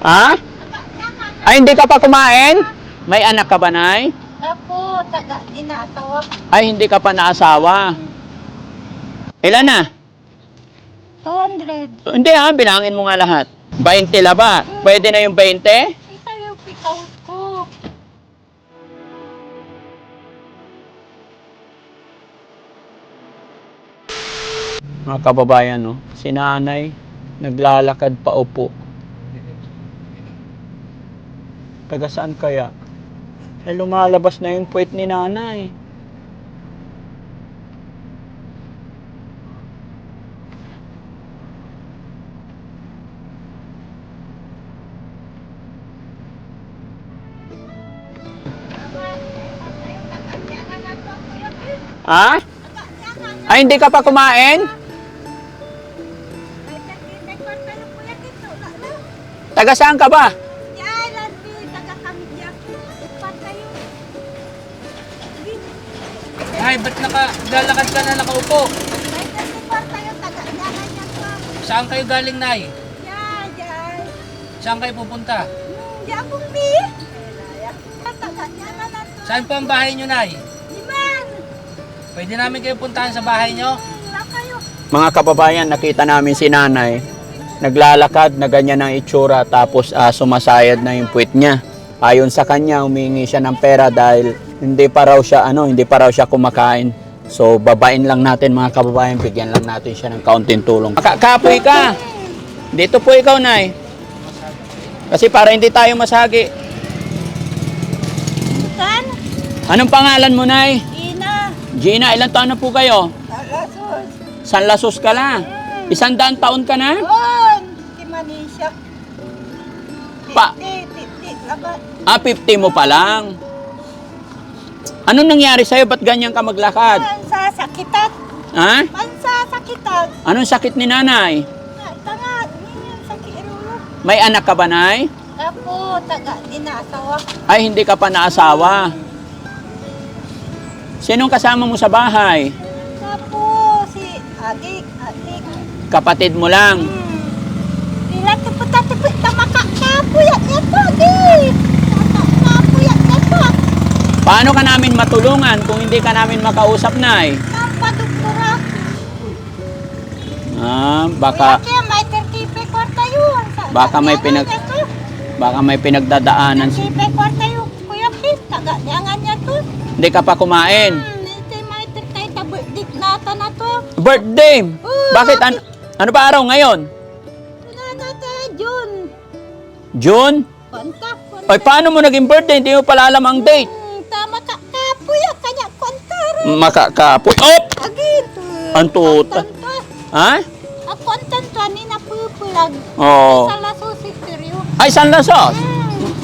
Ha? Ay, hindi ka pa kumain? May anak ka ba, Nay? Ako, taga inatawa. Ay, hindi ka pa naasawa. Ilan na? 200. Hindi ha, bilangin mo nga lahat. 20 laba. Pwede na yung 20? Isa yung pikaw ko. Mga kababayan, no? si nanay, naglalakad pa upo. Taga saan kaya? Eh, lumalabas na yung puwet ni nanay. Ha? Ay, hindi ka pa kumain? Taga saan ka ba? Ay, ba't naka, lalakad ka na nakaupo? Saan kayo galing, Nay? Saan kayo pupunta? Saan po ang bahay nyo, Nay? Pwede namin kayo puntahan sa bahay nyo? Mga kababayan, nakita namin si nanay. Naglalakad na ganyan ang itsura tapos ah, sumasayad na yung puwet niya. Ayon sa kanya, humingi siya ng pera dahil hindi pa raw siya ano, hindi pa raw siya kumakain. So babain lang natin mga kababayan, bigyan lang natin siya ng kaunting tulong. Kakapoy ka. Dito po ikaw, Nay. Kasi para hindi tayo masagi. Kan? Anong pangalan mo, Nay? Ina. Gina, ilang taon na po kayo? Alasos. San Lasos ka lang. Isang daan taon ka na? On. Si Manisha. Pa- Titi, titi, labat. Ah, 50 mo pa lang. Anong nangyari sa'yo? Ba't ganyan ka maglakad? Mansa sakitat. Ha? Mansa sakitat. Anong sakit ni nanay? Tanga, ninyo sakit. May anak ka ba, nay? Ako, taga inasawa. Ay, hindi ka pa naasawa. Sinong kasama mo sa bahay? Ako, si Adik, Adik. Kapatid mo lang. Bila tiputa tipit na makakapuyat ito, Adik. Paano ka namin matulungan kung hindi ka namin makausap, nay? Nampa doktora. Ah, Kuya baka, kaya may tertipe kwarta yun. Baka may pinag- baka may pinagdadaanan. Tertipe kwarta yun. Kuya Pip, taga diangan niya to. Hindi ka pa kumain. Hmm, ito may terkay tabik nata na to. Birthday! Oo, Bakit? An- ano ba araw ngayon? Ano June. June? Kontak. Ay, paano mo naging birthday? Hindi mo pala alam ang date. Kontar. Makakapoy. Oh! Agit. Ang tuta. Ha? Ako ang tanto ni na pupulag. Oo. Sa laso si Stereo. Ay, San Lasos.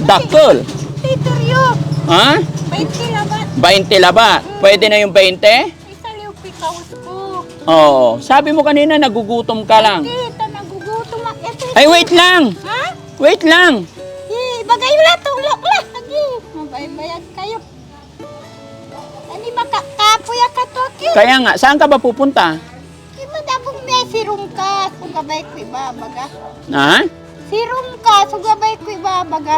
Dakol. Si Stereo. Ha? May kilabat. 20 laba. Pwede na yung 20? Isa liw pikaws ko. Oo. Sabi mo kanina, nagugutom ka lang. Kita nagugutom ito. Ay, wait lang. Ha? Wait lang. Eh, bagay wala tulok la. Lagi. Mabaybayag kayo. Ani makakapuya aki. Kaya nga, saan ka ba pupunta? Ima dabong may sirum ka. Sugabay ko ibabaga. Ha? Sirum ka. Sugabay ko ibabaga.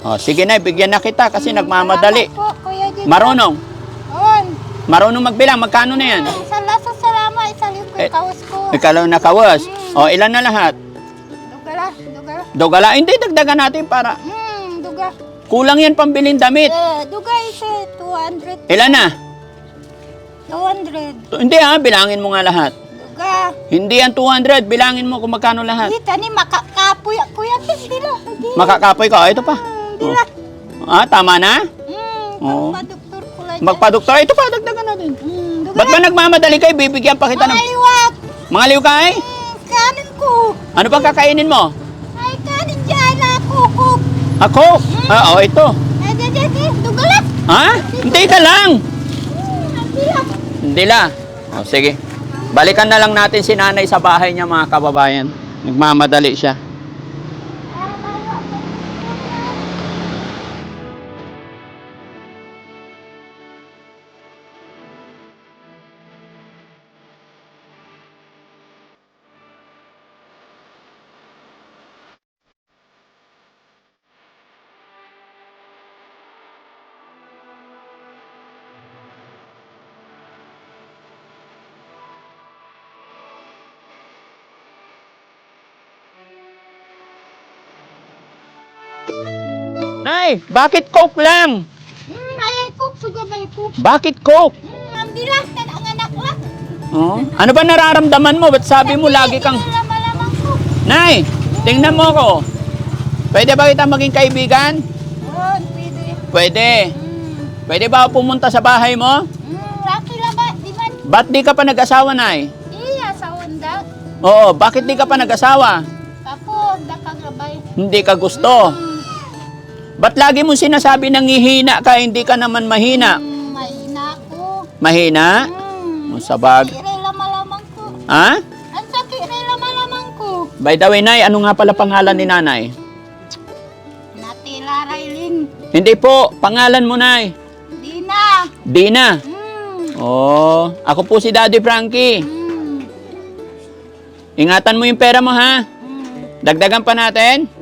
O, sige na, bigyan na kita kasi nagmamadali. Salamat po, Kuya Jig. Marunong. On. Marunong magbilang. Magkano na yan? Sa laso salama. Isa liw Eh, pikaws ko. Ikaw lang nakawas. O, ilan na lahat? Dugala. Dugala. Dogala. Hindi, dagdagan natin para Hmm, duga. kulang yan pambiling damit. Eh, duga isa 200. Ilan na? 200. Hindi ha, bilangin mo nga lahat. Duga. Hindi yan 200, bilangin mo kung magkano lahat. Kita ni makakapuya kuya kis dila. Di. Makakapoy ka, O, ito pa. Hmm, dila. Ah, tama na? Hmm, Oo. magpa-doktor ko lang. Magpadoktor, ito pa, dagdagan natin. Hmm, duga. Ba't ba nagmamadali kayo? Bibigyan pa kita ng... Aliwat. Mga liw kay? Hmm, kanin ko. Ano bang kakainin mo? Ay, kanin dyan na kukuk. Ako? Ah, oh, ito. Eh, di, di, di. Dugala. Ha? Hindi ka lang. Hmm, ang dila. O, sige. Balikan na lang natin si nanay sa bahay niya, mga kababayan. Nagmamadali siya. Nay, bakit coke lang? Hmm, ayay ko, sugabay ko. Bakit coke? Hmm, ang dilas na ang anak lang. Oh. Ano ba nararamdaman mo? Ba't sabi mo lagi kang... Ko. Nay, tingnan mo ko. Pwede ba kita maging kaibigan? Pwede. Pwede. Hmm. Pwede ba ako pumunta sa bahay mo? Hmm, laki lang ba? Di man. Ba't di ka pa nag-asawa, Nay? Iya, sa Honda. Oo, bakit di ka pa nag-asawa? Tapos, nakagabay. Hindi ka gusto. Hmm, Ba't lagi mo sinasabi nang hihina ka, hindi ka naman mahina? hmm, mahina ko. Mahina? O, sabag. Sakit rin lamalamang ko. Ha? Ang sakit rin lamalamang ko. By the way, Nay, ano nga pala pangalan ni Nanay? Natila Raylin. Hindi po, pangalan mo, Nay. Di na. Dina. Hmm. Oh, ako po si Daddy Frankie. Hmm. Ingatan mo yung pera mo, ha? Hmm. Dagdagan pa natin?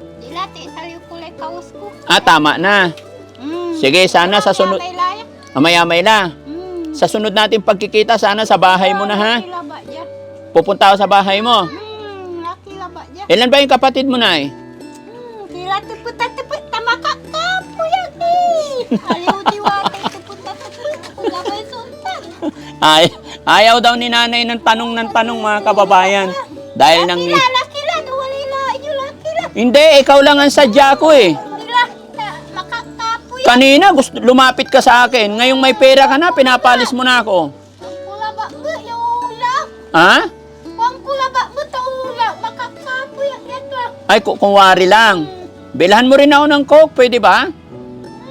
Ah, tama na. Hmm. Sige, sana sa sunod... Layak. Amaya-may na. Hmm. Sa sunod natin pagkikita, sana sa bahay mo na, ha? Pupunta ako sa bahay mo. Dyan. Ilan ba yung kapatid mo, Nay? Hmm. Kila tiputa tiput tamaka kapo yan eh. Aliw diwata tiputa tiput. Wala ba yung sultan? Ay, ayaw daw ni nanay ng tanong ng tanong, mga kababayan. Dahil nang... Laki la, laki la. Nawali la. Inyo laki la. Hindi, ikaw lang ang sadya ko eh. Kanina, gusto, lumapit ka sa akin. Ngayong may pera ka na, pinapalis mo na ako. Kula ba mo yung ula? Ha? Kung kula ba mo ta ula? Makakapo yan. Yan la. Ay, ku- kunwari lang. Bilhan mo rin ako ng coke, pwede ba? Ang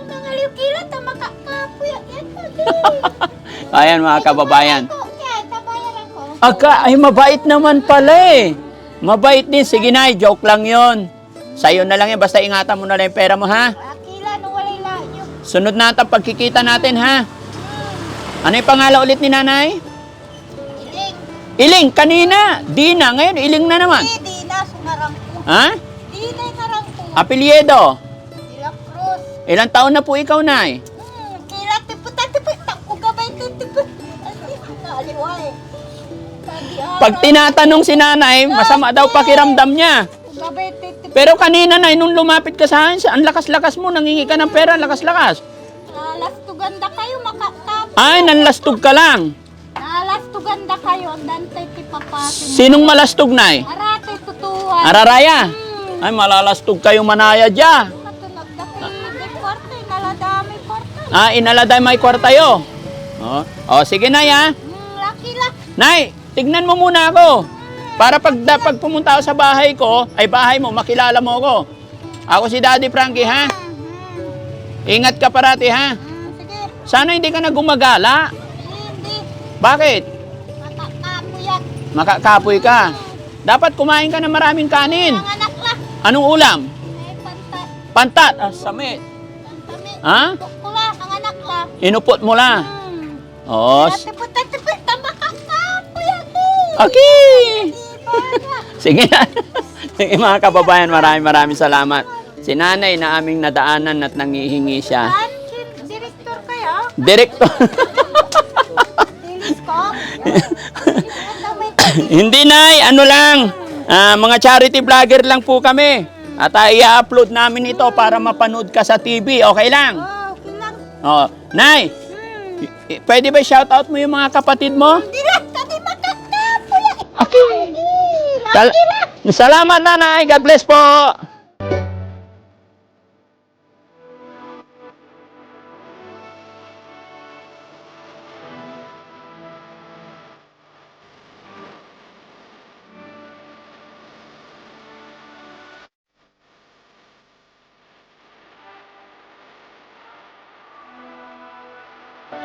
mga liw kila ta makakapo yan. Yan la. Ayan mga kababayan. Aka, ay mabait naman pala eh. Mabait din. Sige na, joke lang yon. Sa'yo na lang yan, basta ingatan mo na lang yung pera mo ha. Sunod na ang pagkikita natin ha. Ano yung pangalan ulit ni nanay? Iling. Iling, kanina. Dina, ngayon iling na naman. Di, di na sunarang ko. Ha? Di na karang ko. Apelyedo. Dila Cruz. Ilang taon na po ikaw, nay? Hmm, kila tiputa tiput. Takko gabay tiput. Ay, naaliway. Tadi Pag tinatanong si nanay, masama daw pakiramdam niya. Pero kanina, nay, nung lumapit ka sa akin, ang lakas-lakas mo, nangingi ka ng pera, ang lakas-lakas. Nalas to ganda kayo makakapo. Ay, nanlastog ka lang. Nalas to ganda kayo. Dantay tipapasin. Sinong malastog, nay? Arate tutuan. Araraya. Hmm. Ay, malalastog kayo manaya dya. Matunog na kayo. Di kwarto. Naladami kwarto. Ah, inaladay may kwartayo. Oh, oh sige, nay, ha? Hmm, laki la. Nay, tignan mo muna ako. Para pag, pag pumunta ako sa bahay ko, ay bahay mo, makilala mo ako. Ako si Daddy Frankie, ha? Hmm, Ingat ka parati, ha? hmm. Sana hindi ka na gumagala. Bakit? Makakapoy ka. Dapat kumain ka ng maraming kanin. Anong ulam? Pantat. Ah, samit. Ha? Inupot mo la. Hmm. Oh, eh. okay. Na? Sige na. Sige mga kababayan, maraming maraming salamat. Si nanay na aming nadaanan at nangihingi siya. Saan? Director kayo? Direkto. Telescope? Hindi nay, ano lang. Ah, mga charity vlogger lang po kami. At ah, i-upload namin ito para mapanood ka sa TV. Okay lang? Oh, okay lang. Oh, nay, Hmm. pwede ba shoutout mo yung mga kapatid mo? Hindi. Tadi makakapo yan. Okay. Sal-. Salamat nanay. God bless po.